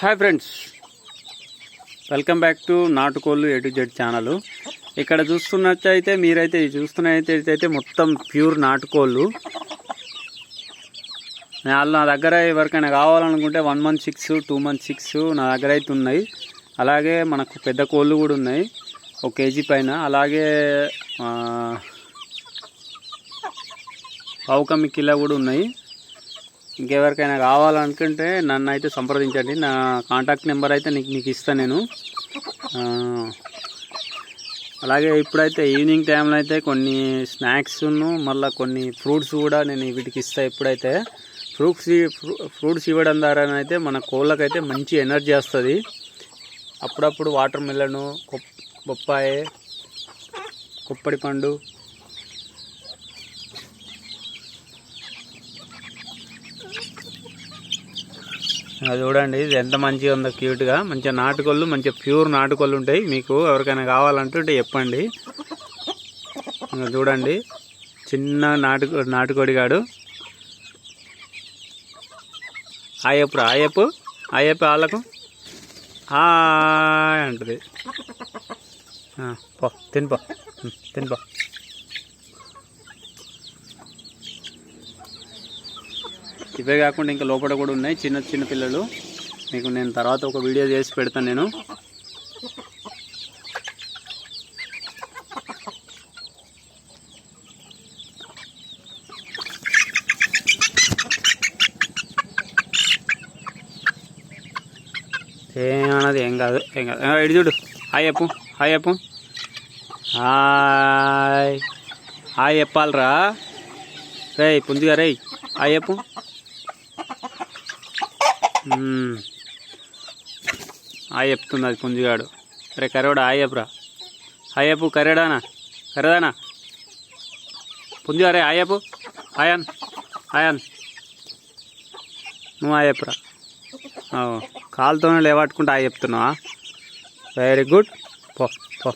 Hi friends welcome back to నాటుకోళ్ళు A to Z channel ఇక్కడ చూస్తున్నట్టయితే మీరైతే ఇది చూస్తున్నట్టయితే మొత్తం ప్యూర్ నాటుకోళ్ళు వాళ్ళు నా దగ్గర ఎవరికైనా కావాలనుకుంటే one month six two month six నా దగ్గర అయితే ఉన్నాయి. అలాగే మనకు పెద్ద కోళ్ళు కూడా ఉన్నాయి. ఒక కేజీ పైన. అలాగే పావుకమ్మి కిలో కూడా ఉన్నాయి. ఇంకెవరికైనా కావాలనుకుంటే నన్ను అయితే సంప్రదించండి. నా కాంటాక్ట్ నెంబర్ అయితే నీకు మీకు ఇస్తాను నేను. అలాగే ఇప్పుడైతే ఈవినింగ్ టైంలో అయితే కొన్ని స్నాక్స్ను మళ్ళీ కొన్ని ఫ్రూట్స్ కూడా నేను వీటికి ఇస్తాను ఎప్పుడైతే ఫ్రూట్స్ ఫ్రూట్స్ ఇవ్వడం ద్వారా అయితే మన కోళ్ళకైతే మంచి ఎనర్జీ వస్తుంది. అప్పుడప్పుడు వాటర్ మిలను బొప్పాయి కొప్పడి పండు చూడండి ఇది ఎంత మంచిగా ఉందో క్యూట్గా మంచిగా నాటుకోళ్ళు మంచిగా ప్యూర్ నాటుకోళ్ళు ఉంటాయి. మీకు ఎవరికైనా కావాలంటుంటే చెప్పండి. ఇంకా చూడండి చిన్న నాటు నాటుకోడిగాడు. ఆయప్పుడు ఆయప్పు ఆయపు వాళ్ళకు. హాయ్ అంటది. ఆ, పో తినిపో తినిపో ఇవే కాకుండా ఇంకా లోపల కూడా ఉన్నాయి. చిన్న చిన్న పిల్లలు. మీకు నేను తర్వాత ఒక వీడియో చేసి పెడతాను నేను. ఏమన్నది ఏం కాదు. ఏం కాదు. ఇటు చూడు. హాయ్ అప్పు. హాయ్ అప్పు. హాయ్. హాయ్ చెప్పాలరా. రే పుంజిగా రే హాయ్ అప్పు. ఆ హాయ్ చెప్తుంది అది పుంజిగాడు. అరే కరేవాడు హాయ్ చెప్పురా. హాయ్ చెప్పు కరేడానా? కరేదానా? పుంజిగా హాయ్ చెప్పు. హాయన్ హాయన్ నువ్వు హాయ్ చెప్పురా. కాలుతోనే లేవట్టుకుంటే హాయ్ చెప్తున్నావా? Very good. పో పో.